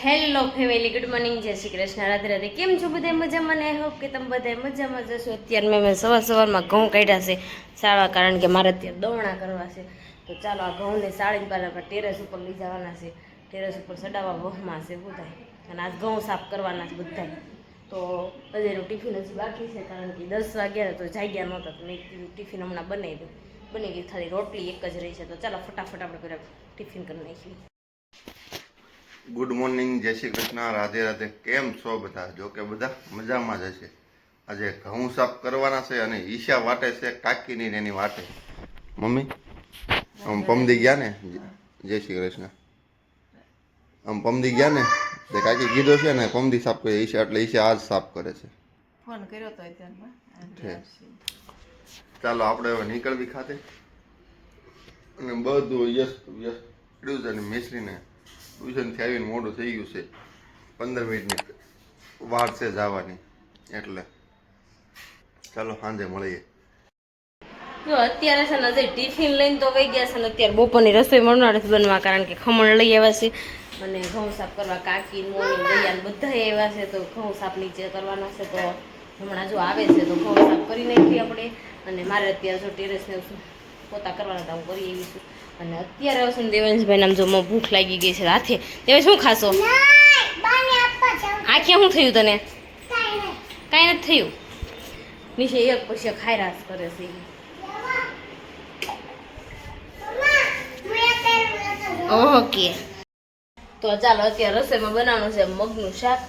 Hello family, good morning, જય શ્રી કૃષ્ણ, રાધે રાધે. કેમ છો બધા મજામાં ને? હોપ કે તમે બધા મજામાં જશો અત્યારે મેં સવાર સવારમાં ઘઉં કાઢ્યા છે સાળવા કારણ કે મારે અત્યારે દવણા કરવા છે. તો ચાલો આ ઘઉંને સાળીને પહેલાં ટેરેસ ઉપર લઈ જવાના છે. ટેરેસ ઉપર સડાવવા વહમાં છે બધા અને આજ ઘઉં સાફ કરવાના છે બધા તો બધાનું ટિફિન હજી બાકી છે, કારણ કે દસ વાગ્યા તો જાગ્યા નહોતા. તો મેં ટિફિન હમણાં બનાવી દઉં. બની ગઈ ખાલી રોટલી એક જ રહી છે. તો ચાલો ફટાફટ આપણે પહેલાં ટિફિન કરી નાખીએ. ગુડ મોર્નિંગ જય શ્રી કૃષ્ણ રાધે રાધે. કેમ છો બધા? જો કે બધા મજામાં જ હશે. આજે ઘઉં સાફ કરવાના છે અને ઈશા વાટે છે કાકીની ને એની વાટે. મમ્મી આમ પમદી ગયા ને? જય શ્રી કૃષ્ણ. આમ પમદી ગયા ને? તે કાકી કીધો છે ને પમદી સાફ કરે ઈશા એટલે ઈશા આજ સાફ કરે છે. ફોન કર્યો તો અત્યારમાં. ચાલો આપણે હવે નીકળવી ખાતે. અને બધું વ્યસ્ત વ્યસ્ત કર્યું છે અને મિશ્રીને ટ્યુશનથી આવીને મોડું થઈ ગયું છે. પંદર મિનિટની વાર છે જવાની. એટલે ચાલો, સાંજે મળીએ. જો, અત્યારે છે ને હજી ટિફિન લઈને તો વહી ગયા છે ને અત્યારે બપોરની રસોઈ મળનાર બનવા કારણ કે ખમણ લઈ આવ્યા છે. અને ઘઉં સાફ કરવા કાકી મોની દૈયા બધા આવ્યા છે. તો ઘઉં સાફ નીચે કરવાના છે. તો હમણાં જો આવે છે તો ઘઉં સાફ કરી નાખીએ આપણે. અને મારે અત્યારે જો ટેરેસને પોતા કરવાના હતા, હું કરી એવી અને અત્યારે આવશે ને દેવેન્સભાઈ નામ જો મને ભૂખ લાગી ગઈ છે હાથે તમે શું ખાશો? ક્યાં શું થયું તને? કાંઈ નથી થયું? નીચે એક પછી ખાયરાસ કરે છે. ઓકે. તો ચાલો અત્યારે રસોઈમાં બનાવવાનું છે મગનું શાક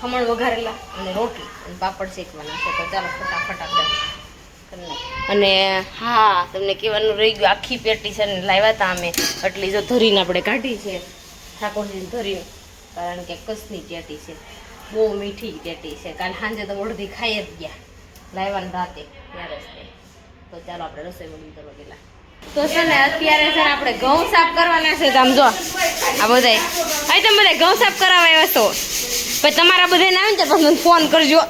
ખમણ વઘારેલા અને રોટલી અને પાપડ શેકવાના છે. તો ચાલો ફટાફટ આપણે નાખીએ. અને હા, તમને કહેવાનું રહી ગયું, આખી પેટી છે ને લાવ્યા હતા અમે. એટલી જો ધરીને આપણે કાઢી છે, ઠાકોરજીને ધરીને. કારણ કે કસની પેટી છે, બહુ મીઠી પેટી છે. કારણ સાંજે તો અડધી ખાઈ જ ગયા લાવ્યા રાતે, ત્યારે જ તો. ચાલો આપણે રસોઈ બની કરવા પહેલાં તો છે ને, અત્યારે છે ને આપણે ઘઉં સાફ કરવાના છે, તો આમ જો, આ બધાય. અહીં તમે બધા ઘઉં સાફ કરાવવા આવ્યા છો. પછી તમારા બધાને આવે ને પછી ફોન કરજો.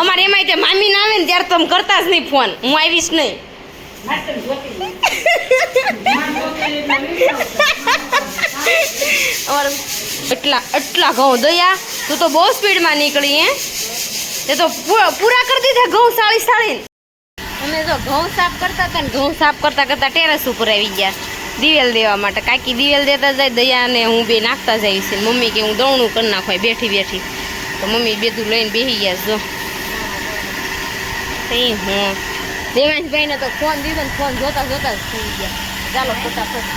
અમારે એમાંય તે મામી ના આવે ને ત્યારે તમે કરતા જ નહીં ફોન. હું આવીશ નહીં. એટલા એટલા ઘઉં દયા. તું તો બહુ સ્પીડમાં નીકળી, હે? તે તો પૂરા કરી દીધા ઘઉં સાળી સાળીને. અમે તો ઘઉં સાફ કરતા હતા ને ઘઉં સાફ કરતા કરતા ટેરેસ ઉપર આવી ગયા. દિવેલ દેવા માટે. કાકી દિવેલ દેતા જાય દયા ને હું બે નાખતા જઈશ મમ્મી કે હું દોણું કરી નાખો બેઠી બેઠી. તો મમ્મી બેધું લઈને બેસી ગયા જો. તે હું. દેવાંશભાઈને તો ફોન દીધો ને ફોન જોતા જોતા જ થઈ ગયા. ચાલો ફટાફટ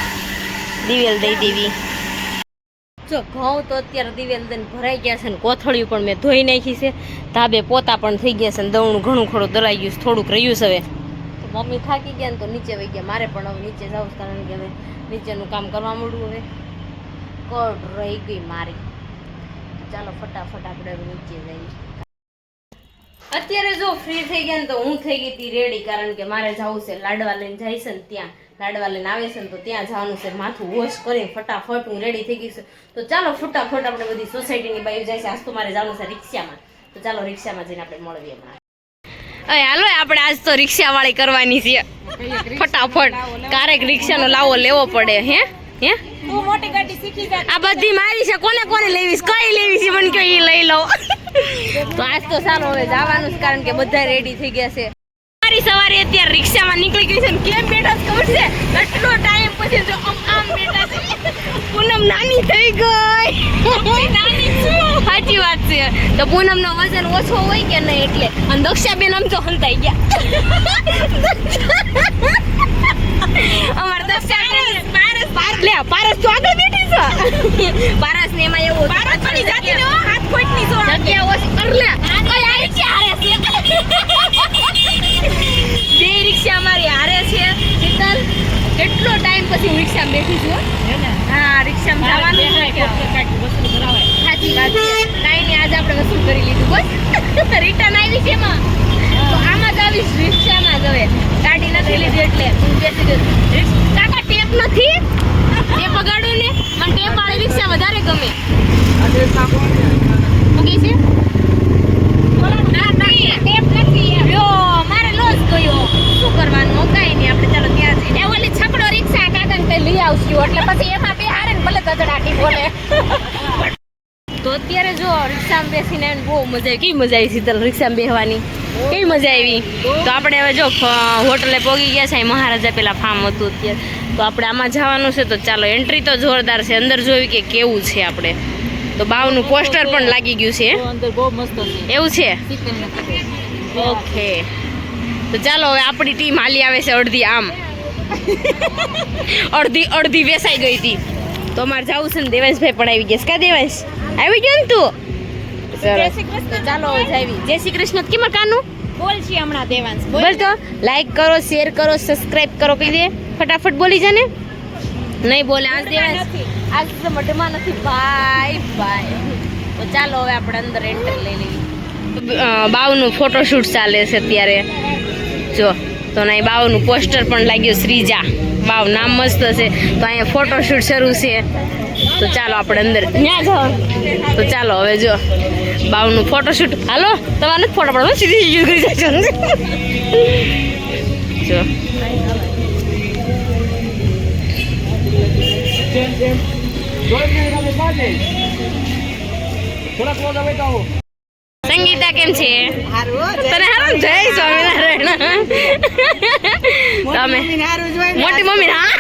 દિવેલ દઈ દેવી. જો ઘઉં તો અત્યારે દિવેલ દઈને ભરાઈ ગયા છે ને કોથળિયું પણ મેં ધોઈ નાખી છે. ધાબે પોતા પણ થઈ ગયા છે ને દવણું ઘણું ખોડું દલાઈ ગયું થોડુંક રહ્યું છે હવે. મમ્મી થાકી ગયા ને તો નીચે વહી ગયા. મારે પણ હવે નીચે જવું કારણ કે હવે નીચેનું કામ કરવા માંડવું હવે. કડ રહી ગઈ મારી. ચાલો ફટાફટ આપણે નીચે જઈએ. અત્યારે જો ફ્રી થઈ ગયા ને તો હું થઈ ગઈ હતી રેડી કારણ કે મારે જવું છે લાડવા લઈને જાય છે ને ત્યાં. લાડવા લઈને આવે છે ને તો ત્યાં જવાનું છે માથું વોશ કરીને ફટાફટ હું રેડી થઈ ગઈ છું. તો ચાલો ફટાફટ આપણે બધી સોસાયટીની બાજુ જાય છે. આજ તો મારે જવાનું છે રિક્ષામાં. તો ચાલો રિક્ષામાં જઈને આપણે મળીએ હમણાં. અરે હાલો આપણે આજ તો રિક્ષા વાળી કરવાની છે. ફટાફટ. ક્યારેક રિક્ષાનો લાવો લેવો પડે હે? હે? આ બધી મારી છે. કોને કોને લેવી કઈ લેવી છે? મને કયો એ લઈ લઉં. તો આજ તો સારું હવે જવાનું છે કારણ કે બધા રેડી થઈ ગયા છે. મારી સવારે અત્યારે રિક્ષામાં નીકળી ગઈ છે ને કેમ બેઠા ખબર છે? એટલો ટાઈમ પછી જો આમ આમ બેઠા છે. પૂનમ નાની થઈ ગઈ. નાની છું. સાચી વાત છે. તો પૂનમ નો વજન ઓછો હોય કે નહીં એટલે? અને દક્ષાબેન આમ તો હંતાઈ ગયા. અમાર દક્ષાબેન પારસ પારસ. લે પારસ તો આગળ બેઠી છે. પારસ ને એમાં એવું પારસ પડી જાતી બે રિક્ષા અમારી હારે છે. શીતલ કેટલો ટાઈમ પછી હું રિક્ષામાં બેઠી છું હો. રિક્ષામાં જવાનું સાચી વાત છે કાંઈ નહીં આજે આપણે વસૂલ કરી લીધું બસ. રિટર્ન આવી છે એમાં. તો આમાં જ આવીશ રિક્ષામાં જ હવે ગાડી નથી લીધી એટલે હું બેસી ગઈ રિક્ષ- કાકા ટેપ નથી ટેપ વગાડો ને મને ટેપ વાળી રિક્ષા વધારે ગમે શું કહે છે ના, ના, ટેપ નથી એમ. લ્યો, મારે લોસ ગયો શું કરવાનું કાંઈ નહીં આપણે ચાલો ત્યાં જઈને એ ઓલી છકડો રિક્ષા કાકાને તે લઈ આવશું એટલે પછી એમાં બે હારે ને ભલે બોલે. તો અત્યારે જો રિક્ષામાં બેસીને બહુ મજા આવી. કેવી મજા આવી શીતલ રિક્ષામાં બેસવાની કેવી મજા આવી? તો આપણે હવે જો હોટલે પોગી ગયા છે મહારાજા પેલા ફાર્મ હતું અત્યારે. તો આપણે આમાં જવાનું છે તો ચાલો એન્ટ્રી તો જોરદાર છે. અંદર જોયું કે કેવું છે આપણે. તો બાવનું પોસ્ટર પણ લાગી ગયું છે અંદર બહુ મસ્ત છે. એવું છે? ઓકે. તો ચાલો હવે આપણી ટીમ હાલી આવે છે અડધી આમ. અડધી અડધી વેસાઈ ગઈ હતી. તો અમારે જવું છે ને દેવાંશભાઈ પણ આવી ગયા કા દેવાંશ? આવી ગયો ને તું? ચાલો જાવી જય શ્રી કૃષ્ણ કેમ કાનું? બોલ છે હમણાં દેવાંશ બોલ. તો. લાઈક કરો શેર કરો સબસ્ક્રાઇબ કરો કહી દે. ફટાફટ બોલી જાને નહીં બોલે આજ દેવાંશ. આજ તો મઢમાં નથી. ભાઈ ભાઈ તો ચાલો હવે આપણે અંદર એન્ટર લઈ લેવી બાવનું ફોટોશૂટ ચાલે છે અત્યારે. જો તો નહીં બાવનું પોસ્ટર પણ લાગ્યું શ્રીજા. બાવ નામ મસ્ત છે. તો અહીંયા ફોટોશૂટ શરૂ છે. તો ચાલો આપણે અંદર. ત્યાં જાઓ. તો ચાલો હવે જો. બાવનું ફોટોશૂટ હાલો તમારે નથી ફોટો પડવા. સીધી સીધી કરી જજો જો. સંગીતા કેમ છે? તને હારું? જય સ્વામિનારાયણ. તમે મોટી મમ્મી હા?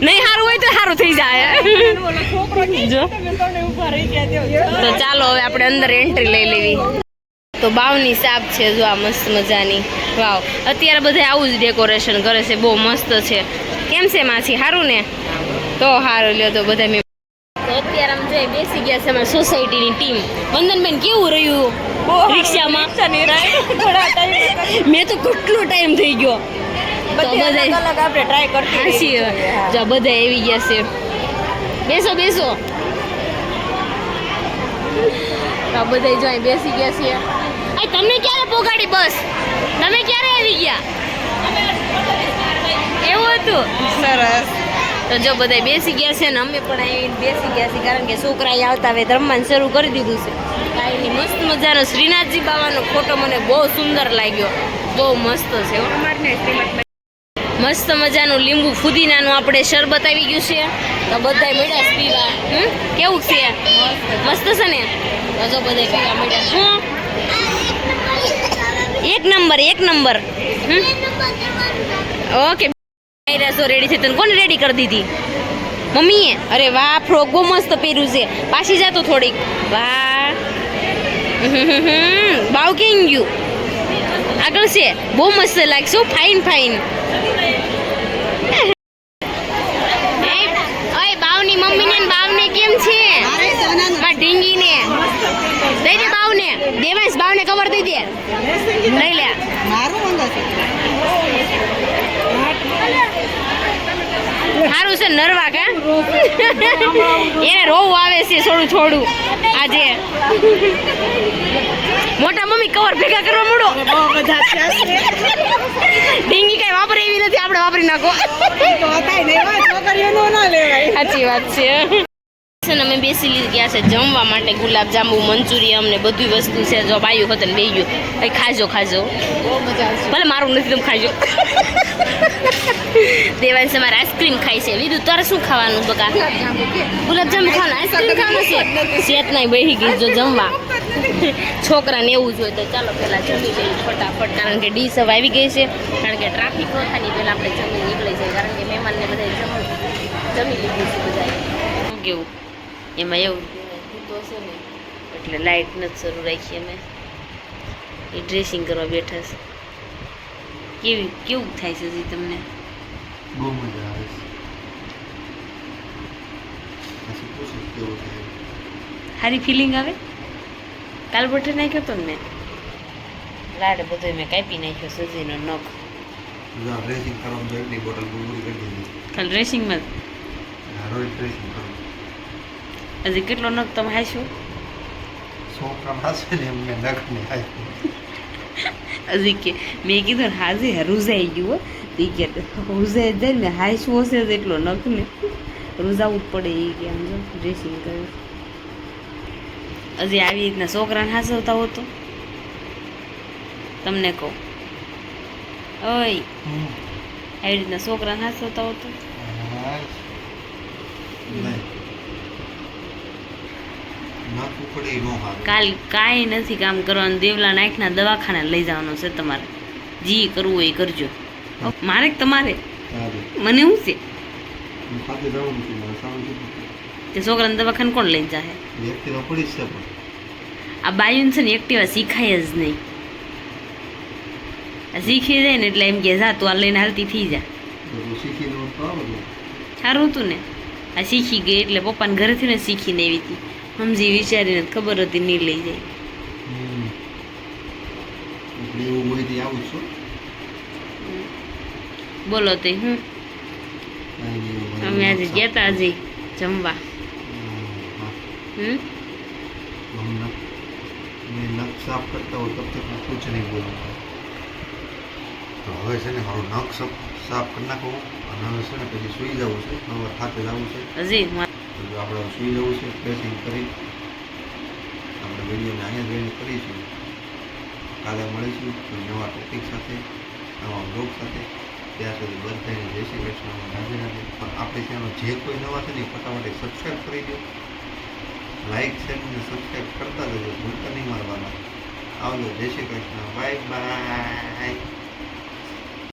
નહીં હારું હોય તો હારું થઈ જાય. જો. તો ચાલો હવે આપણે અંદર એન્ટ્રી લઈ લેવી. તો બાવની સાપ છે જો આ મસ્ત મજાની. વાવ. અત્યારે બધા આવું જ ડેકોરેશન કરે છે. બહુ મસ્ત છે. કેમ છે માછી સારું ને? તો સારું લ્યો તો બધા અત્યારે આમ જોઈએ બેસી ગયા છે અમારી સોસાયટીની ટીમ વંદનબેન કેવું રહ્યું? રિક્ષામાં? મેં તો કેટલો ટાઈમ થઈ ગયો. તો બધા આપણે ટ્રાય કરતી જો બધા આવી ગયા છે. બેસો બેસો. તો બધા જો અહીં બેસી ગયા છે. આ તમે ક્યારે પોગાડી બસ? તમે ક્યારે આવી ગયા? એવું હતું? સરસ. તો જો બધા બેસી ગયા છે ને અમે પણ અહીં બેસી ગયા છે કારણ કે છોકરા આવતા હવે રમવાનું શરૂ કરી દીધું છે. કાંઈ મસ્ત મજાનો શ્રીનાથજી બાવાનો ફોટો મને બહુ સુંદર લાગ્યો. બહુ મસ્ત છે મસ્ત મજાનું લીંબુ ફુદીનાનું આપણે શરબત આવી ગયું છે. તો બધાય મળ્યા પીવા. હમ? કેવું છે? મસ્ત છે ને? તો બધા પીવા મળ્યા. શું એક નંબર એક નંબર? ઓકે રસો રેડી છે? તને કોને રેડી કરી દીધી? મમ્મીએ? અરે વાહ બહુ મસ્ત પહેર્યું છે. પાછી જાતો થોડીક. વાહ. બાવ કેમ ગયું. આગળ છે. બહુ મસ્ત લાગશો ફાઇન ફાઇન ઓય બાવની મમ્મીને ને બાવને કેમ છે? મારા ઢીંગીને. દઈ દે બાવને. દેવાંશ બાવને કવર દઈ દે. લઈ લે. સારું છે નરવા કા? એને રોવું આવે છે થોડું થોડું. આજે. મોટા મમ્મી કવર ભેગા કરવા મળો ડીંગી કઈ વાપરે એવી નથી આપણે વાપરી નાખો. સાચી વાત છે. છે ને અમે બેસી ગયા છે જમવા માટે ગુલાબ જાંબુ મંચુરિયમ ને બધી વસ્તુ છે. જો બાયું હતો ને બે ગયું ખાજો ખાજો. ભલે મારું નથી તમે ખાજો. દેવાંશ અમારે આઈસ્ક્રીમ ખાય છે. લીધું તારે શું ખાવાનું બકા? ગુલાબજાંબુ ખાવાનું આઈસ્ક્રીમ ખાવાનું છે? શેત નહીં બેસી ગઈ જો જમવા. છોકરાને એવું જોઈએ તો ચાલો પહેલાં જમી જઈએ ફટાફટ કારણ કે ડીશ હવે આવી ગઈ છે. કારણ કે ટ્રાફિક ન થાય ને પહેલાં આપણે જમી નીકળી જઈએ કારણ કે મહેમાનને બધા જમી જમી લીધું છે બધા કેવું? એમાં એવું તો હશે ને. એટલે લાઇટ નથી શરૂ રાખી અમે. એ ડ્રેસિંગ કરવા બેઠા છે. કેવી કેવું થાય છે હજી તમને? બહુ મજા આવે છે. સારી ફિલિંગ આવે? કાલ બટર નાખ્યો તો મેં? લાડ બધો મેં કાપી નાખ્યો સજીનો નખ. ડ્રેસિંગ કરવાનું બોટલ પૂરી કરી દીધી. કાલ ડ્રેસિંગમાં રોજ ડ્રેસિંગ કરું. હજી કેટલો નખ તમે હાસ્યો? છોકરા હાસે ને એમને નખ ને હજી કે મેં કીધું ને હાજે રૂઝાઈ ગયું તો કે રૂઝાઈ જાય ને હાસ્યો હશે એટલો નખ ને રૂઝાવું જ પડે એ કે આમ જો ડ્રેસિંગ કરે હજી આવી રીતના છોકરાને હાસવતા હો તો? તમને કહું. ઓય આવી રીતના છોકરાને હાસવતા હો તો? કાલ કાંઈ નથી કામ કરવાનું. દેવલા નાખના દવાખાને લઈ જવાનું છે તમારે. જી કરવું હોય એ કરજો. મારે તમારે? મને શું છે? તે છોકરાને દવાખાને કોણ લઈ જાય આ બાયુન છે ને એક્ટિવા શીખાય જ નહીં. આ શીખી જાય ને એટલે એમ કે જા તું આ લઈને હાલતી થઈ જા. સારું હતું ને. આ શીખી ગઈ એટલે પપ્પાને ઘરેથી ને શીખીને એવી હતી. સમજી વિચારીને ખબર હતી નહીં લઈ જાય. એવું આવું છું? બોલો તે હું અમે આજે ગયા હતા આજે જમવા. હમ? નખ સાફ કરતા હોય તબ પૂછ નહીં બોલું હવે છે ને મારું નખ સાફ કરી નાખવું અને હવે છે ને પછી સુઈ જવું છે હવે હાથે છે. હજી જો આપણે સુઈ જવું છે ડ્રેસિંગ કરી. આપણે વિડીયોને અહીંયા જોઈને કરીશું કાલે મળીશું કોઈ નવા ટોપિક સાથે, નવા બ્લોગ સાથે. ત્યાં સુધી બધાને જય શ્રી કૃષ્ણ, રાધે રાધે. પણ આપણે ત્યાંનો જે કોઈ નવા છે ને ફટાફટ સબસ્ક્રાઈબ કરી દો. લાઈક શેર અને સબસ્ક્રાઈબ કરતા જજો ભૂલતા નહીં મારવાના. આવજો. જય શ્રી કૃષ્ણ. Bye bye